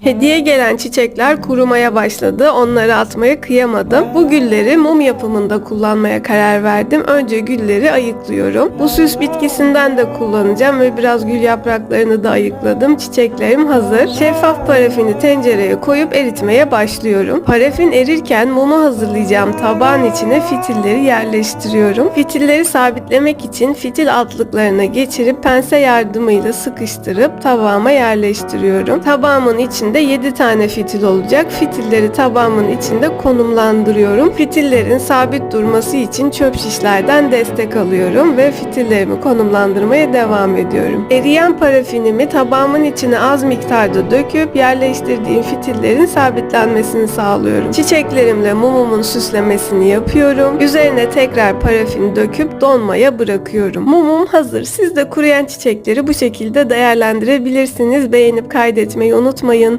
Hediye gelen çiçekler kurumaya başladı. Onları atmaya kıyamadım. Bu gülleri mum yapımında kullanmaya karar verdim. Önce gülleri ayıklıyorum. Bu süs bitkisinden de kullanacağım ve biraz gül yapraklarını da ayıkladım. Çiçeklerim hazır. Şeffaf parafini tencereye koyup eritmeye başlıyorum. Parafin erirken mumu hazırlayacağım tabağın içine fitilleri yerleştiriyorum. Fitilleri sabitlemek için fitil altlıklarına geçirip pense yardımıyla sıkıştırıp tabağıma yerleştiriyorum. Tabağımın içinde 7 tane fitil olacak. Fitilleri tabağımın içinde konumlandırıyorum. Fitillerin sabit durması için çöp şişlerden destek alıyorum ve fitillerimi konumlandırmaya devam ediyorum. Eriyen parafinimi tabağımın içine az miktarda döküp yerleştirdiğim fitillerin sabitlenmesini sağlıyorum. Çiçeklerimle mumumun süslemesini yapıyorum. Üzerine tekrar parafin döküp donmaya bırakıyorum. Mumum hazır. Siz de kuruyan çiçekleri bu şekilde değerlendirebilirsiniz. Beğenip kaydetmeyi unutmayın.